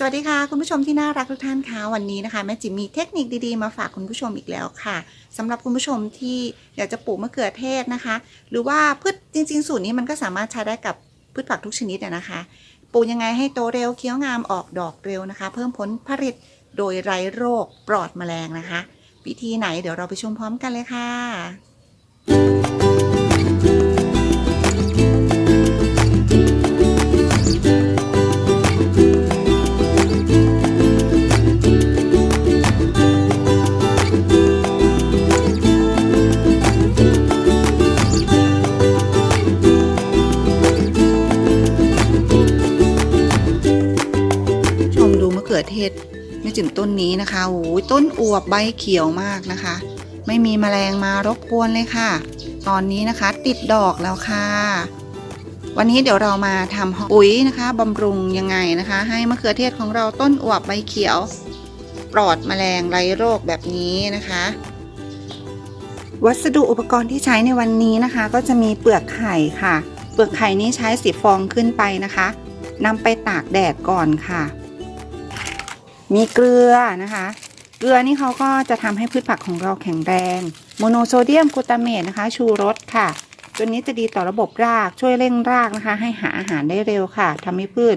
สวัสดีค่ะ คุณผู้ชมที่น่ารักทุกท่านคะวันนี้นะคะแม่จิมมีเทคนิคดีๆมาฝากคุณผู้ชมอีกแล้วค่ะสำหรับคุณผู้ชมที่อยากจะปลูกมะเขือเทศนะคะ หรือว่าพืชจริง ๆ สูตรนี้มันก็สามารถใช้ได้กับพืชผักทุกชนิดนะคะปลูกยังไงให้โตเร็วเคี้ยวงามออกดอกเร็วนะคะ เพิ่มผลผลิตโดยไร้โรคปลอดแมลงนะคะ วิธีไหนเดี๋ยวเราไปชมพร้อมกันเลยค่ะ ขือเทศแม่จิ๋มต้นนี้นะคะโอ้ยต้นอวบใบเขียวมากนะคะ ไม่มีแมลงมารบกวนเลยค่ะ ตอนนี้นะคะติดดอกแล้วค่ะ วันนี้เดี๋ยวเรามาทำปุ๋ยนะคะบำรุงยังไงนะคะ ให้มะเขือเทศของเราต้นอวบใบเขียว ปลอดแมลงไร้โรคแบบนี้นะคะ วัสดุอุปกรณ์ที่ใช้ในวันนี้นะคะ ก็จะมีเปลือกไข่ค่ะ เปลือกไข่นี้ใช้สีฟองขึ้นไปนะคะนำไปตากแดดก่อนค่ะ มีเกลือนะคะ เกลือนี่เขาก็จะทำให้พืชผักของเราแข็งแรง โมโนโซเดียมกลูตาเมตนะคะ ชูรสค่ะตัวนี้จะดีต่อระบบรากช่วยเร่งรากนะคะ ให้หาอาหารได้เร็วค่ะทำให้พืช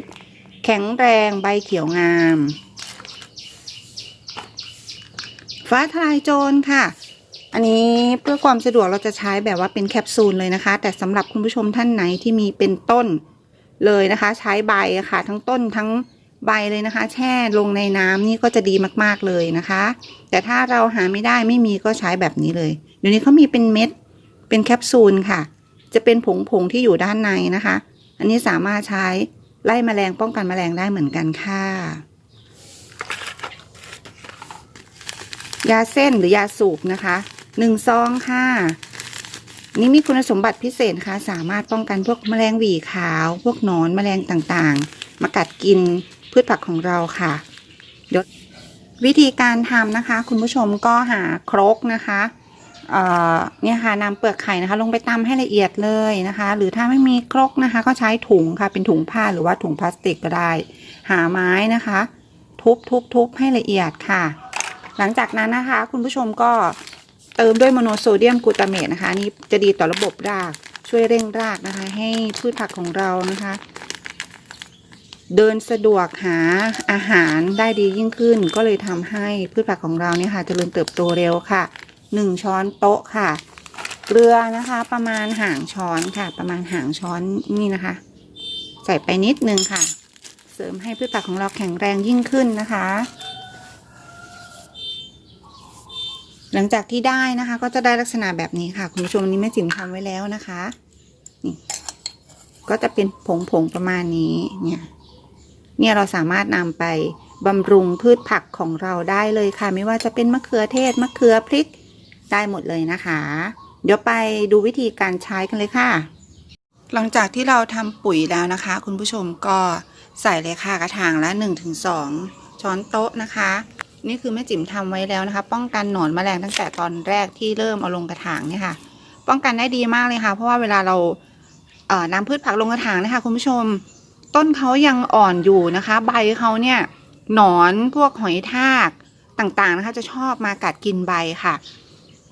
แข็งแรงใบเขียวงาม ฟ้าทลายโจรค่ะ อันนี้เพื่อความสะดวกเราจะใช้แบบว่าเป็นแคปซูลเลยนะคะ แต่สำหรับคุณผู้ชมท่านไหนที่มีเป็นต้นเลยนะคะ ใช้ใบะค่ะ ทั้งต้นทั้ง ใบเลยนะคะ แช่ลงในน้ำนี่ก็จะดีมากๆเลยนะคะ แต่ถ้าเราหาไม่ได้ไม่มีก็ใช้แบบนี้เลย เดี๋ยวนี้เขามีเป็นเม็ดเป็นแคปซูลค่ะ จะเป็นผงผงที่อยู่ด้านในนะคะ อันนี้สามารถใช้ไล่แมลงป้องกันแมลงได้เหมือนกันค่ะยาเส้นหรือยาสูบนะคะหนึ่งซองค่ะ นี่มีคุณสมบัติพิเศษนะคะสามารถป้องกันพวกแมลงหวีขาว พวกหนอนแมลงต่างๆ มากัดกิน พืชผักของเราค่ะเดี๋ยววิธีการทำนะคะ คุณผู้ชมก็หาครกนะคะเนี่ยค่ะนำเปลือกไข่นะคะ ลงไปตำให้ละเอียดเลยนะคะ หรือถ้าไม่มีครกนะคะ ก็ใช้ถุงค่ะเป็นถุงผ้าหรือว่าถุงพลาสติกก็ได้ หาไม้นะคะ ทุบทุบทุบให้ละเอียดค่ะ หลังจากนั้นนะคะ คุณผู้ชมก็เติมด้วยโมโนโซเดียมกลูตาเมตนะคะนนี่จะดีต่อระบบรากช่วยเร่งรากนะคะ ให้พืชผักของเรานะคะ เดินสะดวกหาอาหารได้ดียิ่งขึ้น ก็เลยทำให้พืชผักของเราเนี่ยค่ะเจริญเติบโตเร็วค่ะหนึ่งช้อนโต๊ะค่ะ เกลือนะคะ ประมาณห่างช้อนค่ะ ประมาณห่างช้อนนี่นะคะ ใส่ไปนิดนึงค่ะ เสริมให้พืชผักของเราแข็งแรงยิ่งขึ้นนะคะ หลังจากที่ได้นะคะ ก็จะได้ลักษณะแบบนี้ค่ะ คุณผู้ชมนี้แม่จิ๋มทำไว้แล้วนะคะนี่ก็จะเป็นผงๆประมาณนี้เนี่ย เนี่ยเราสามารถนำไปบำรุงพืชผักของเราได้เลยค่ะ ไม่ว่าจะเป็นมะเขือเทศ มะเขือพริกได้หมดเลยนะคะ เดี๋ยวไปดูวิธีการใช้กันเลยค่ะ หลังจากที่เราทำปุ๋ยแล้วนะคะ คุณผู้ชมก็ใส่เลยค่ะกระถางละ 1-2 ช้อนโต๊ะนะคะ นี่คือแม่จิ๋มทำไว้แล้วนะคะ ป้องกันหนอนแมลงตั้งแต่ตอนแรกที่เริ่มเอาลงกระถางเนี่ยค่ะ ป้องกันได้ดีมากเลยค่ะ เพราะว่าเวลาเราเอ่อนำพืชผักลงกระถางนะคะ คุณผู้ชม ต้นเขายังอ่อนอยู่นะคะ ใบเขาเนี่ยหนอนพวกหอยทากต่างๆนะคะ จะชอบมากัดกินใบค่ะ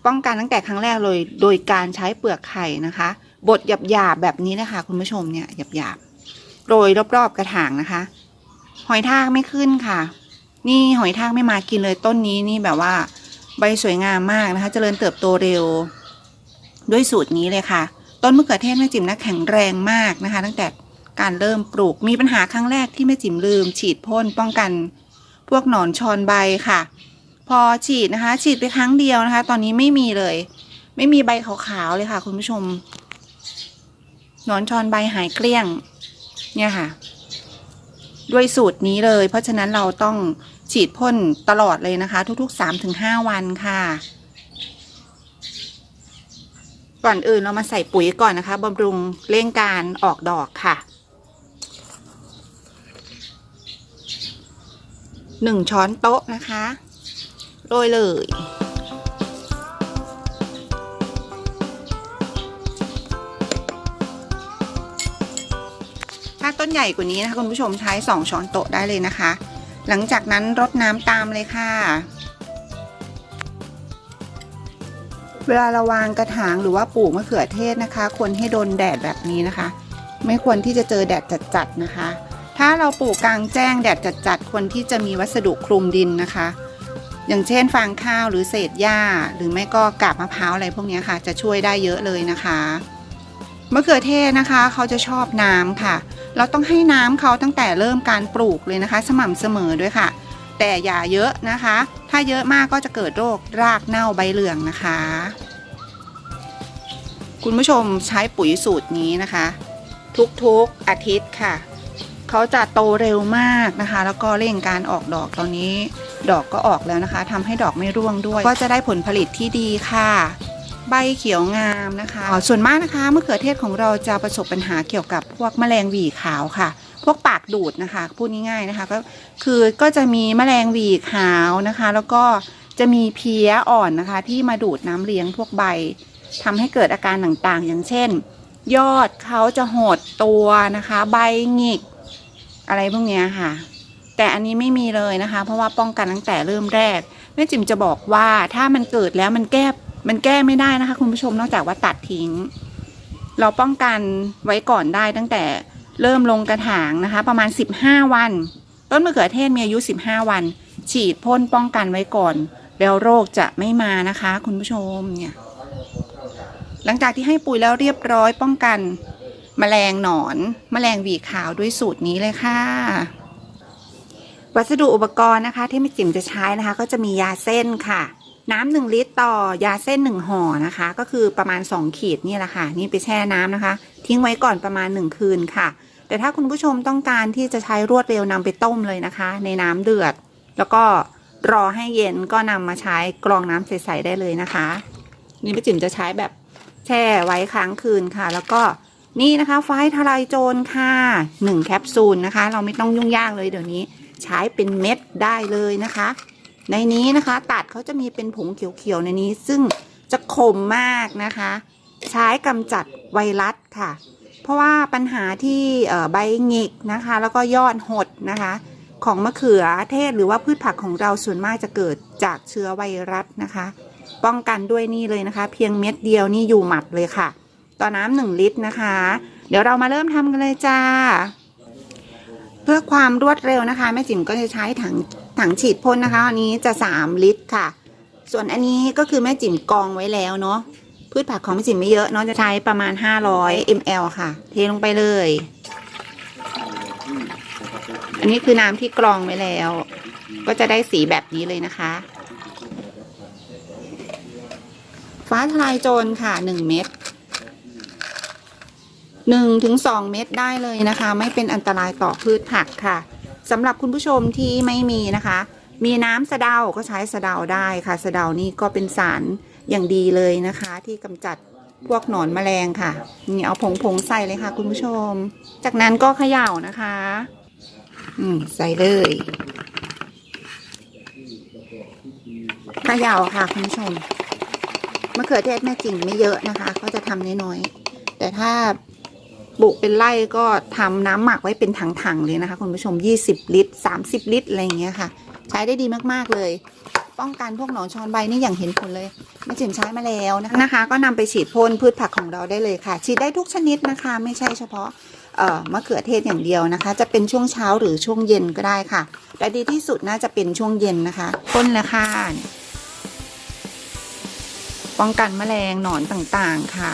ป้องกันตั้งแต่ครั้งแรกเลย โดยการใช้เปลือกไข่นะคะ บดหยาบๆแบบนี้นะคะ คุณผู้ชมเนี่ยหยาบๆโรยรอบๆกระถางนะคะ หอยทากไม่ขึ้นค่ะ นี่หอยทากไม่มากินเลยต้นนี้นี่แบบว่า ใบสวยงามมากนะคะเจริญเติบโตเร็ว ด้วยสูตรนี้เลยค่ะ ต้นมะเขือเทศแม่จิ๋มนะแข็งแรงมากนะคะ ตั้งแต่ การเริ่มปลูกมีปัญหาครั้งแรกที่แม่จิ๋มลืม ฉีดพ่นป้องกันพวกหนอนชอนใบค่ะ พอฉีดนะคะ ฉีดไปครั้งเดียวนะคะ ตอนนี้ไม่มีเลย ไม่มีใบขาวๆเลยค่ะ คุณผู้ชม หนอนชอนใบหายเกลี้ยง เนี่ยค่ะ ด้วยสูตรนี้เลย เพราะฉะนั้นเราต้องฉีดพ่นตลอดเลยนะคะ ทุกๆ 3-5 วันค่ะ ก่อนอื่นเรามาใส่ปุ๋ยก่อนนะคะบำรุงเร่งการออกดอกค่ะ หนึ่งช้อนโต๊ะนะคะโรยเลย ถ้าต้นใหญ่กว่านี้นะคะคุณผู้ชมใช้2ช้อนโต๊ะได้เลยนะคะ หลังจากนั้นรดน้ำตามเลยค่ะ เวลาเราวางกระถางหรือว่าปลูกมะเขือเทศนะคะ ควรให้โดนแดดแบบนี้นะคะ ไม่ควรที่จะเจอแดดจัดๆนะคะ ถ้าเราปลูกกลางแจ้งแดดจัดๆควรที่จะมีวัสดุคลุมดินนะคะ อย่างเช่นฟางข้าวหรือเศษหญ้า หรือไม่ก็กาบมะพร้าวอะไรพวกนี้ค่ะ จะช่วยได้เยอะเลยนะคะมะเขือเทศนะคะเขาจะชอบน้ำค่ะ เราต้องให้น้ำเขาตั้งแต่เริ่มการปลูกเลยนะคะ สม่ำเสมอด้วยค่ะ แต่อย่าเยอะนะคะ ถ้าเยอะมากก็จะเกิดโรครากเน่าใบเหลืองนะคะ คุณผู้ชมใช้ปุ๋ยสูตรนี้นะคะ ทุกๆอาทิตย์ค่ะ เขาจะโตเร็วมากนะคะ แล้วก็เร่งการออกดอกตอนนี้ ดอกก็ออกแล้วนะคะทำให้ดอกไม่ร่วงด้วย ก็จะได้ผลผลิตที่ดีค่ะ ใบเขียวงามนะคะส่วนมากนะคะมะเขือเทศของเราจะประสบปัญหาเกี่ยวกับพวกแมลงหวีขาวค่ะ พวกปากดูดนะคะพูดง่ายๆนะคะก็คือก็จะมีแมลงหวีขาวนะคะ แล้วก็จะมีเพี้ยอ่อนนะคะ ที่มาดูดน้ำเลี้ยงพวกใบทำให้เกิดอาการต่างๆ อย่างเช่น ยอดเขาจะหดตัวนะคะ ใบหงิก อะไรพวกเนี้ยค่ะ แต่อันนี้ไม่มีเลยนะคะ เพราะว่าป้องกันตั้งแต่เริ่มแรกแม่จิ๋มจะบอกว่าถ้ามันเกิดแล้วมันแก้มันแก้ไม่ได้นะคะ คุณผู้ชมนอกจากว่าตัดทิ้ง เราป้องกันไว้ก่อนได้ตั้งแต่เริ่มลงกระถางนะคะ ประมาณ 15 วัน ต้นมะเขือเทศมีอายุ 15 วัน ฉีดพ่นป้องกันไว้ก่อน แล้วโรคจะไม่มานะคะ คุณผู้ชมเนี่ยหลังจากที่ให้ปุ๋ยแล้วเรียบร้อยป้องกัน แมลงหนอนแมลงหวีขาวด้วยสูตรนี้เลยค่ะ วัสดุอุปกรณ์นะคะ ที่แม่จิ๋มจะใช้นะคะ ก็จะมียาเส้นค่ะ น้ำหนึ่งลิตรต่อยาเส้นหนึ่งห่อนะคะ ก็คือประมาณ 2 ขีดนี่แหละค่ะ นี่ไปแช่น้ำนะคะ ทิ้งไว้ก่อนประมาณ 1 คืนค่ะ แต่ถ้าคุณผู้ชมต้องการที่จะใช้รวดเร็วนำไปต้มเลยนะคะ ในน้ำเดือด แล้วก็รอให้เย็นก็นำมาใช้กรองน้ำใสๆได้เลยนะคะ นี่แม่จิ๋มจะใช้แบบแช่ไว้ค้างคืนค่ะ แล้วก็ นี่นะคะไฟทลายโจรค่ะ1แคปซูลนะคะ เราไม่ต้องยุ่งยากเลยเดี๋ยวนี้ ใช้เป็นเม็ดได้เลยนะคะ ในนี้นะคะตัดเขาจะมีเป็นผงเขียวๆในนี้ ซึ่งจะคมมากนะคะ ใช้กำจัดไวรัสค่ะ เพราะว่าปัญหาที่ใบหงิกนะคะ แล้วก็ยอดหดนะคะ ของมะเขือเทศหรือว่าพืชผักของเราส่วนมากจะเกิดจากเชื้อไวรัสนะคะ ป้องกันด้วยนี่เลยนะคะ เพียงเม็ดเดียวนี่อยู่หมัดเลยค่ะ ต่อน้ำหนึ่งลิตรนะคะ เดี๋ยวเรามาเริ่มทำกันเลยจ้า เพื่อความรวดเร็วนะคะแม่จิ๋มก็จะใช้ถังถังฉีดพ่นนะคะ อันนี้จะ3ลิตรค่ะ ส่วนอันนี้ก็คือแม่จิ๋มกองไว้แล้วเนาะพืชผักของแม่จิ๋มไม่เยอะเนาะจะใช้ประมาณ 500 ml ค่ะ เทลงไปเลย อันนี้คือน้ำที่กรองไว้แล้ว ก็จะได้สีแบบนี้เลยนะคะ ฟ้าทลายโจรค่ะ 1 เม็ด หนึ่งถึงสองเม็ดได้เลยนะคะ ไม่เป็นอันตรายต่อพืชผักค่ะสำหรับคุณผู้ชมที่ไม่มีนะคะ มีน้ำสะเดาก็ใช้สะเดาได้ค่ะ สะเดานี่ก็เป็นสารอย่างดีเลยนะคะ ที่กำจัดพวกหนอนแมลงค่ะ นี่เอาผงผงๆใส่เลยค่ะ คุณผู้ชม จากนั้นก็เขย่านะคะ อืมใส่เลยเขย่าค่ะ คุณผู้ชมมะเขือเทศแม่จริงไม่เยอะนะคะ ก็จะทำน้อยๆแต่ถ้า ปลูกเป็นไร่ก็ทำน้ำหมักไว้เป็นถังๆเลยนะคะ คุณผู้ชม 20 ลิตร 30 ลิตรอะไรอย่างเงี้ยค่ะ ใช้ได้ดีมากๆเลย ป้องกันพวกหนอนชอนใบนี่อย่างเห็นผลเลยแม่จิ๋มใช้มาแล้วนะคะก็นำไปฉีดพ่นพืชผักของเราได้เลยค่ะ ฉีดได้ทุกชนิดนะคะ ไม่ใช่เฉพาะเอ่อมะเขือเทศอย่างเดียวนะคะ จะเป็นช่วงเช้าหรือช่วงเย็นก็ได้ค่ะ แต่ดีที่สุดน่าจะเป็นช่วงเย็นนะคะพ่นเลยค่ะป้องกันแมลงหนอนต่างๆค่ะ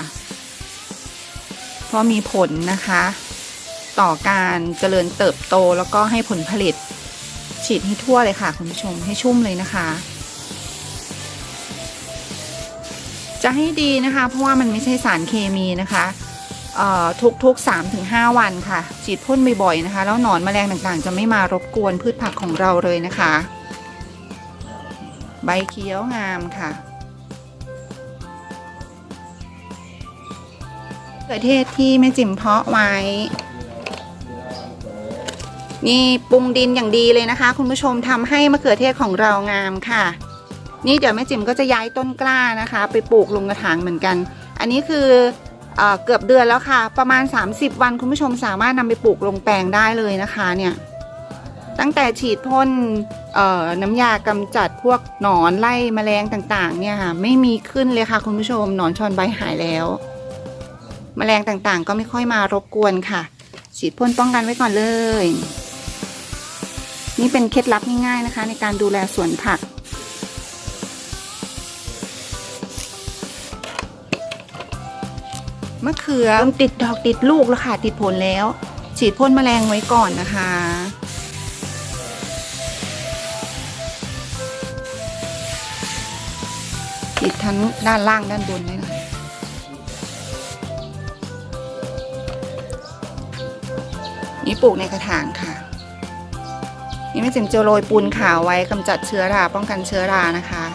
เพราะมีผลนะคะ ต่อการเจริญเติบโตแล้วก็ให้ผลผลิต ฉีดให้ทั่วเลยค่ะคุณผู้ชมให้ชุ่มเลยนะคะ จะให้ดีนะคะ เพราะว่ามันไม่ใช่สารเคมีนะคะเอ่อทุกๆ3-5ถึงห้าวันค่ะ ฉีดพ่นบ่อยๆนะคะ แล้วหนอนแมลงต่างๆ จะไม่มารบกวนพืชผักของเราเลยนะคะ ใบเขียวงามค่ะ เขือเทศที่แม่จิ๋มเพาะไว้ นี่ปรุงดินอย่างดีเลยนะคะ คุณผู้ชมทำให้มะเขือเทศของเรางามค่ะ นี่เดี๋ยวแม่จิ๋มก็จะย้ายต้นกล้านะคะ ไปปลูกลงกระถางเหมือนกัน อันนี้คือเอเกือบเดือนแล้วค่ะ ประมาณ 30 วันคุณผู้ชมสามารถนำไปปลูกลงแปลงได้เลยนะคะเนี่ยตั้งแต่ฉีดพ่นน้ำยากำจัดพวกหนอนไล่แมลงต่างๆเนี่ยค่ะไม่มีขึ้นเลยค่ะคุณผู้ชมหนอนชอนใบหายแล้ว แมลงต่างๆ ก็ไม่ค่อยมารบกวนค่ะ ฉีดพ่นป้องกันไว้ก่อนเลย นี่เป็นเคล็ดลับง่ายๆนะคะ ในการดูแลสวนผัก มะเขือเริ่มติดดอกติดลูกแล้วค่ะ ติดผลแล้ว ฉีดพ่นแมลงไว้ก่อนนะคะฉีดทั้งด้านล่างด้านบนเลยนะ นี่ปลูกในกระถางค่ะ นี่ไม่จิมจะโรยปูนขาวไว้กำจัดเชื้อราป้องกันเชื้อรานะคะ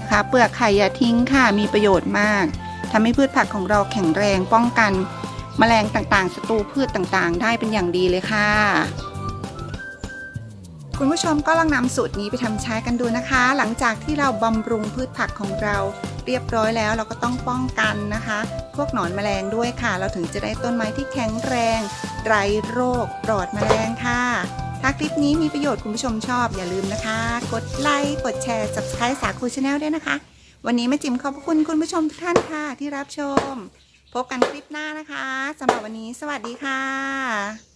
นะคะเปลือกไข่อย่าทิ้งค่ะมีประโยชน์มากทำให้พืชผักของเราแข็งแรงป้องกันแมลงต่างๆศัตรูพืชต่างๆ ได้เป็นอย่างดีเลยค่ะ คุณผู้ชมก็ลองนำสูตรนี้ไปทำใช้กันดูนะคะ หลังจากที่เราบำรุงพืชผักของเรา เรียบร้อยแล้วเราก็ต้องป้องกันนะคะ พวกหนอนแมลงด้วยค่ะ เราถึงจะได้ต้นไม้ที่แข็งแรงไร้โรคปลอดแมลงค่ะ ถ้าคลิปนี้มีประโยชน์คุณผู้ชมชอบอย่าลืมนะคะ กดไลค์กดแชร์ subscribe สาคูชาแนลด้วยนะคะ วันนี้แม่จิ๋มขอบพระคุณคุณผู้ชมทุกท่านค่ะที่รับชม พบกันคลิปหน้านะคะสำหรับวันนี้ สวัสดีค่ะ